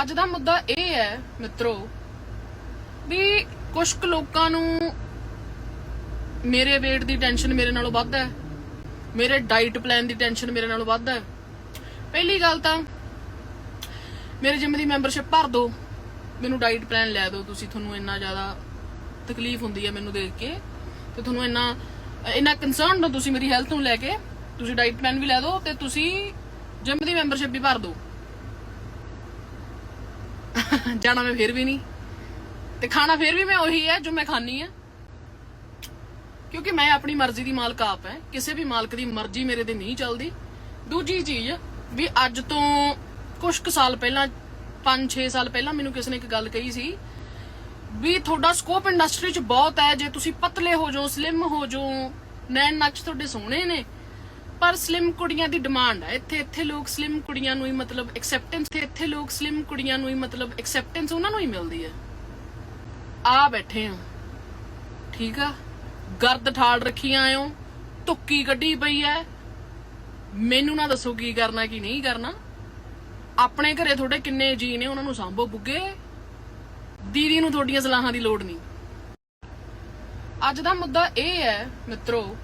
ਅੱਜ ਦਾ ਮੁੱਦਾ ਇਹ ਹੈ, ਮਿੱਤਰੋ, ਵੀ ਕੁਝ ਕੁ ਲੋਕਾਂ ਨੂੰ ਮੇਰੇ weight ਦੀ ਟੈਨਸ਼ਨ ਮੇਰੇ ਨਾਲੋਂ ਵੱਧ ਹੈ, ਮੇਰੇ ਡਾਈਟ ਪਲਾਨ ਦੀ ਟੈਨਸ਼ਨ ਮੇਰੇ ਨਾਲੋਂ ਵੱਧ ਹੈ। ਪਹਿਲੀ ਗੱਲ ਤਾਂ, ਮੇਰੇ ਜਿਮ ਦੀ ਮੈਂਬਰਸ਼ਿਪ ਭਰ ਦਿਓ, ਮੈਨੂੰ ਡਾਈਟ ਪਲਾਨ ਲੈ ਦਿਓ ਤੁਸੀਂ, ਤੁਹਾਨੂੰ ਇੰਨਾ ਜ਼ਿਆਦਾ ਤਕਲੀਫ ਹੁੰਦੀ ਹੈ ਮੈਨੂੰ ਦੇਖ ਕੇ, ਤੇ ਤੁਹਾਨੂੰ ਇੰਨਾ ਇੰਨਾ ਕੰਸਰਨ ਹੋ ਤੁਸੀਂ ਮੇਰੀ ਹੈਲਥ ਨੂੰ ਲੈ ਕੇ, ਤੁਸੀਂ ਡਾਈਟ ਪਲਾਨ ਵੀ ਲੈ ਦਿਓ ਤੇ ਤੁਸੀਂ ਜਿਮ ਦੀ ਮੈਂਬਰਸ਼ਿਪ ਵੀ ਭਰ ਦਿਓ। ਜਾਣਾ ਮੈਂ ਫਿਰ ਵੀ ਨਹੀਂ। ਤੇ ਖਾਣਾ ਫਿਰ ਵੀ ਮੈਂ ਉਹੀ ਹੈ ਜੋ ਮੈਂ ਖਾਣੀ ਹੈ। ਕਿਉਂਕਿ ਮੈਂ ਆਪਣੀ ਮਰਜ਼ੀ ਦੀ ਮਾਲਕ ਆਪ ਹੈ। ਕਿਸੇ ਵੀ ਮਾਲਕ ਦੀ ਮਰਜ਼ੀ ਮੇਰੇ ਤੇ ਨਹੀਂ ਚੱਲਦੀ। ਦੂਜੀ ਚੀਜ਼, ਵੀ ਅੱਜ ਤੋਂ ਕੁਝ ਕੁ ਸਾਲ ਪਹਿਲਾਂ 5-6 ਸਾਲ ਪਹਿਲਾਂ ਮੈਨੂੰ ਕਿਸੇ ਨੇ ਇੱਕ ਗੱਲ ਕਹੀ ਸੀ, ਵੀ ਤੁਹਾਡਾ ਸਕੋਪ ਇੰਡਸਟਰੀ 'ਚ ਬਹੁਤ ਹੈ। ਜੇ ਤੁਸੀਂ ਪਤਲੇ ਹੋ ਜਾਓ ਸਲਿਮ ਹੋ ਜਾਓ, ਨੈਣ ਨਕਸ਼ ਤੁਹਾਡੇ ਸੋਹਣੇ ਨੇ। ਪਰ ਸਲਿਮ ਕੁੜੀਆਂ ਦੀ ਡਿਮਾਂਡ ਹੈ ਇੱਥੇ ਇੱਥੇ ਲੋਕ ਸਲਿਮ ਕੁੜੀਆਂ ਨੂੰ ਹੀ ਮਤਲਬ ਐਕਸੈਪਟੈਂਸ ਤੇ ਇੱਥੇ ਲੋਕ ਸਲਿਮ ਕੁੜੀਆਂ ਨੂੰ ਹੀ ਮਤਲਬ ਐਕਸੈਪਟੈਂਸ ਉਹਨਾਂ ਨੂੰ ਹੀ ਮਿਲਦੀ ਹੈ ਆ ਬੈਠੇ ਆ। ਠੀਕ ਆ? ਗਰਦ ਠਾੜ ਰੱਖੀਆਂ ਆਇਓ ਤੁੱਕੀ ਕੱਢੀ ਪਈ ਐ ਮੈਨੂੰ ਨਾ ਦੱਸੋ ਕੀ ਕਰਨਾ, ਕੀ ਨਹੀਂ ਕਰਨਾ। ਆਪਣੇ ਘਰੇ ਤੁਹਾਡੇ ਕਿੰਨੇ ਜੀ ਨੇ, ਉਹਨਾਂ ਨੂੰ ਸੰਭੋ ਬੁੱਗੇ। ਦੀਦੀ ਨੂੰ ਤੁਹਾਡੀਆਂ ਸਲਾਹਾਂ ਦੀ ਲੋੜ ਨਹੀਂ। ਅੱਜ ਦਾ ਮੁੱਦਾ ਇਹ ਹੈ, ਮਿੱਤਰੋ,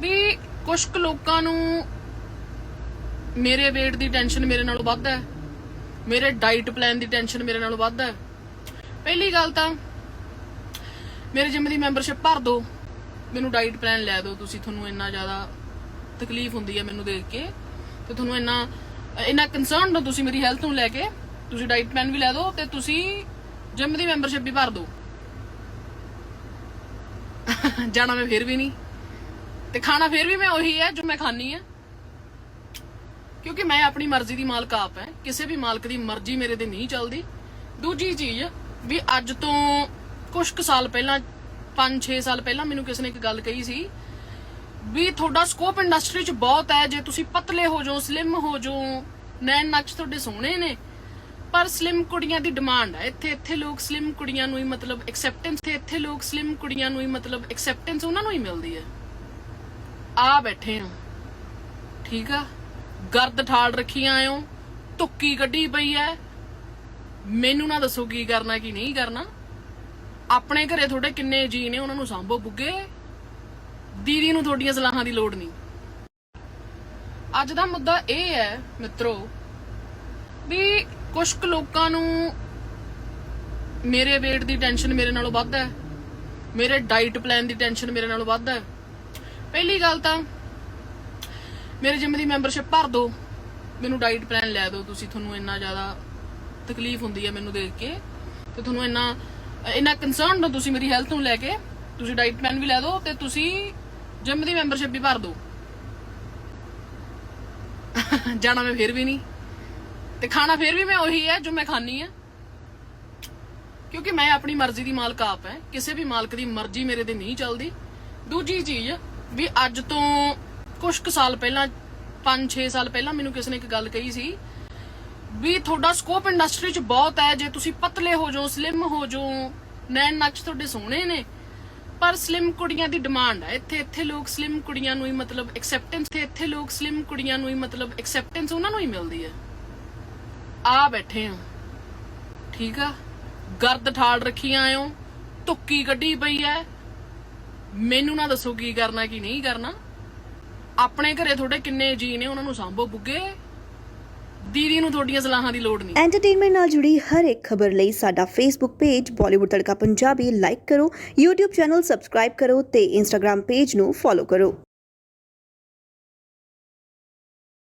ਵੀ ਕੁਝ ਕੁ ਲੋਕਾਂ ਨੂੰ ਮੇਰੇ weight ਦੀ ਟੈਨਸ਼ਨ ਮੇਰੇ ਨਾਲੋਂ ਵੱਧ ਹੈ। ਮੇਰੇ ਡਾਈਟ ਪਲਾਨ ਦੀ ਟੈਨਸ਼ਨ ਮੇਰੇ ਨਾਲੋਂ ਵੱਧ ਹੈ। ਪਹਿਲੀ ਗੱਲ ਤਾਂ ਮੇਰੇ ਜਿਮ ਦੀ ਮੈਂਬਰਸ਼ਿਪ ਭਰ ਦਿਓ। ਮੈਨੂੰ ਡਾਈਟ ਪਲਾਨ ਲੈ ਦਿਓ। ਤੁਸੀਂ ਤੁਹਾਨੂੰ ਇੰਨਾ ਜ਼ਿਆਦਾ ਤਕਲੀਫ ਹੁੰਦੀ ਹੈ ਮੈਨੂੰ ਦੇਖ ਕੇ। ਤੇ ਤੁਹਾਨੂੰ ਇੰਨਾ ਇੰਨਾ ਕੰਸਰਨ ਹੋ ਤੁਸੀਂ ਮੇਰੀ ਹੈਲਥ ਨੂੰ ਲੈ ਕੇ। ਤੁਸੀਂ ਡਾਈਟ ਪਲਾਨ ਵੀ ਲੈ ਦਿਓ ਤੇ ਤੁਸੀਂ ਜਿਮ ਦੀ ਮੈਂਬਰਸ਼ਿਪ ਵੀ ਭਰ ਦਿਓ। ਜਾਣਾ ਮੈਂ ਫਿਰ ਵੀ ਨਹੀਂ। ਤੇ ਖਾਣਾ ਫਿਰ ਵੀ ਮੈਂ ਉਹੀ ਹੈ ਜੋ ਮੈਂ ਖਾਣੀ ਹੈ। ਕਿਉਂਕਿ ਮੈਂ ਆਪਣੀ ਮਰਜ਼ੀ ਦੀ ਮਾਲਕ ਆਪ ਹੈ। ਕਿਸੇ ਵੀ ਮਾਲਕ ਦੀ ਮਰਜ਼ੀ ਮੇਰੇ ਤੇ ਨਹੀਂ ਚੱਲਦੀ। ਦੂਜੀ ਚੀਜ਼ ਵੀ ਅੱਜ ਤੋਂ ਕੁਝ ਕੁ ਸਾਲ ਪਹਿਲਾਂ 5-6 ਸਾਲ ਪਹਿਲਾਂ ਮੈਨੂੰ ਕਿਸੇ ਨੇ ਇੱਕ ਗੱਲ ਕਹੀ ਸੀ ਵੀ ਤੁਹਾਡਾ ਸਕੋਪ ਇੰਡਸਟਰੀ 'ਚ ਬਹੁਤ ਹੈ। ਜੇ ਤੁਸੀਂ ਪਤਲੇ ਹੋ ਜਾਓ ਸਲਿਮ ਹੋ ਜਾਓ, ਨੈਣ ਨਕਸ਼ ਤੁਹਾਡੇ ਸੋਹਣੇ ਨੇ। ਪਰ ਸਲਿਮ ਕੁੜੀਆਂ ਦੀ ਡਿਮਾਂਡ ਹੈ। ਇੱਥੇ ਇੱਥੇ ਲੋਕ ਸਲਿਮ ਕੁੜੀਆਂ ਨੂੰ ਹੀ ਮਤਲਬ ਐਕਸੈਪਟੈਂਸ ਤੇ ਇੱਥੇ ਲੋਕ ਸਲਿਮ ਕੁੜੀਆਂ ਨੂੰ ਹੀ ਮਤਲਬ ਐਕਸੈਪਟੈਂਸ ਉਹਨਾਂ ਨੂੰ ਹੀ ਮਿਲਦੀ ਹੈ। ਆ ਬੈਠੇ ਆ। ਠੀਕ ਆ? ਗਰਦ ਠਾੜ ਰੱਖੀਆਂ ਆਇਓ ਤੁੱਕੀ ਕੱਢੀ ਪਈ ਐ। ਮੈਨੂੰ ਨਾ ਦੱਸੋ ਕੀ ਕਰਨਾ, ਕੀ ਨਹੀਂ ਕਰਨਾ। ਆਪਣੇ ਘਰੇ ਤੁਹਾਡੇ ਕਿੰਨੇ ਜੀ ਨੇ, ਉਹਨਾਂ ਨੂੰ ਸੰਭੋ ਬੁੱਗੇ। ਦੀਦੀ ਨੂੰ ਤੁਹਾਡੀਆਂ ਸਲਾਹਾਂ ਦੀ ਲੋੜ ਨਹੀਂ। ਅੱਜ ਦਾ ਮੁੱਦਾ ਇਹ ਹੈ ਮਿੱਤਰੋ, ਵੀ ਕੁਝ ਕੁ ਲੋਕਾਂ ਨੂੰ ਮੇਰੇ weight ਦੀ ਟੈਨਸ਼ਨ ਮੇਰੇ ਨਾਲੋਂ ਵੱਧ ਹੈ ਮੇਰੇ ਡਾਈਟ ਪਲਾਨ ਦੀ ਟੈਨਸ਼ਨ ਮੇਰੇ ਨਾਲੋਂ ਵੱਧ ਹੈ ਪਹਿਲੀ ਗੱਲ ਤਾਂ ਮੇਰੇ ਜਿਮ ਦੀ ਮੈਂਬਰਸ਼ਿਪ ਭਰ ਦਿਓ। ਮੈਨੂੰ ਡਾਈਟ ਪਲਾਨ ਲੈ ਦਿਓ। ਤੁਸੀਂ ਤੁਹਾਨੂੰ ਇੰਨਾ ਜ਼ਿਆਦਾ ਤਕਲੀਫ ਹੁੰਦੀ ਹੈ ਮੈਨੂੰ ਦੇਖ ਕੇ। ਤੇ ਤੁਹਾਨੂੰ ਇੰਨਾ ਇੰਨਾ ਕੰਸਰਨ ਹੋ ਤੁਸੀਂ ਮੇਰੀ ਹੈਲਥ ਨੂੰ ਲੈ ਕੇ। ਤੁਸੀਂ ਡਾਈਟ ਪਲਾਨ ਵੀ ਲੈ ਦਿਓ ਤੇ ਤੁਸੀਂ ਜਿਮ ਦੀ ਮੈਂਬਰਸ਼ਿਪ ਵੀ ਭਰ ਦਿਓ। ਜਾਣਾ ਮੈਂ ਫਿਰ ਵੀ ਨਹੀਂ। ਤੇ ਖਾਣਾ ਫਿਰ ਵੀ ਮੈਂ ਉਹੀ ਹੈ ਜੋ ਮੈਂ ਖਾਣੀ ਹੈ। ਕਿਉਂਕਿ ਮੈਂ ਆਪਣੀ ਮਰਜ਼ੀ ਦੀ ਮਾਲਕ ਆਪ ਹੈ। ਕਿਸੇ ਵੀ ਮਾਲਕ ਦੀ ਮਰਜ਼ੀ ਮੇਰੇ ਤੇ ਨਹੀਂ ਚੱਲਦੀ। ਦੂਜੀ ਚੀਜ਼ ਵੀ ਅੱਜ ਤੋਂ ਕੁਝ ਕੁ ਸਾਲ ਪਹਿਲਾਂ 5-6 ਸਾਲ ਪਹਿਲਾਂ ਮੈਨੂੰ ਕਿਸੇ ਨੇ ਇੱਕ ਗੱਲ ਕਹੀ ਸੀ ਵੀ ਤੁਹਾਡਾ ਸਕੋਪ ਇੰਡਸਟਰੀ 'ਚ ਬਹੁਤ ਹੈ, ਜੇ ਤੁਸੀਂ ਪਤਲੇ ਹੋ ਜਾਓ ਸਲਿਮ ਹੋ ਜਾਓ, ਨੈਣ ਨਕਸ਼ ਤੁਹਾਡੇ ਸੋਹਣੇ ਨੇ, ਪਰ ਸਲਿਮ ਕੁੜੀਆਂ ਦੀ ਡਿਮਾਂਡ ਹੈ। ਇੱਥੇ ਇੱਥੇ ਲੋਕ ਸਲਿਮ ਕੁੜੀਆਂ ਨੂੰ ਹੀ ਮਤਲਬ ਐਕਸੈਪਟੈਂਸ ਤੇ ਇੱਥੇ ਲੋਕ ਸਲਿਮ ਕੁੜੀਆਂ ਨੂੰ ਹੀ ਮਤਲਬ ਐਕਸੈਪਟੈਂਸ ਉਹਨਾਂ ਨੂੰ ਹੀ ਮਿਲਦੀ ਹੈ। ਆ ਬੈਠੇ ਆ ਠੀਕ ਆ? ਗਰਦ ਠਾੜ ਰੱਖੀਆਂ ਆਇਓ ਤੁੱਕੀ ਕੱਢੀ ਪਈ ਐ ਮੈਨੂੰ ਨਾ ਦੱਸੋ ਕੀ ਕਰਨਾ, ਕੀ ਨਹੀਂ ਕਰਨਾ। ਆਪਣੇ ਘਰੇ ਤੁਹਾਡੇ ਕਿੰਨੇ ਜੀ ਨੇ, ਉਹਨਾਂ ਨੂੰ ਸੰਭੋ ਬੁੱਗੇ। ਦੀਦੀ ਨੂੰ ਤੁਹਾਡੀਆਂ ਸਲਾਹਾਂ ਦੀ ਲੋੜ ਨਹੀਂ। ਐਂਟਰਟੇਨਮੈਂਟ ਨਾਲ ਜੁੜੀ ਹਰ ਇੱਕ ਖਬਰ ਲਈ ਸਾਡਾ Facebook page Bollywood Tadka Punjabi like ਕਰੋ, YouTube ਚੈਨਲ ਸਬਸਕ੍ਰਾਈਬ ਕਰੋ ਤੇ Instagram ਪੇਜ ਨੂੰ ਫੋਲੋ ਕਰੋ।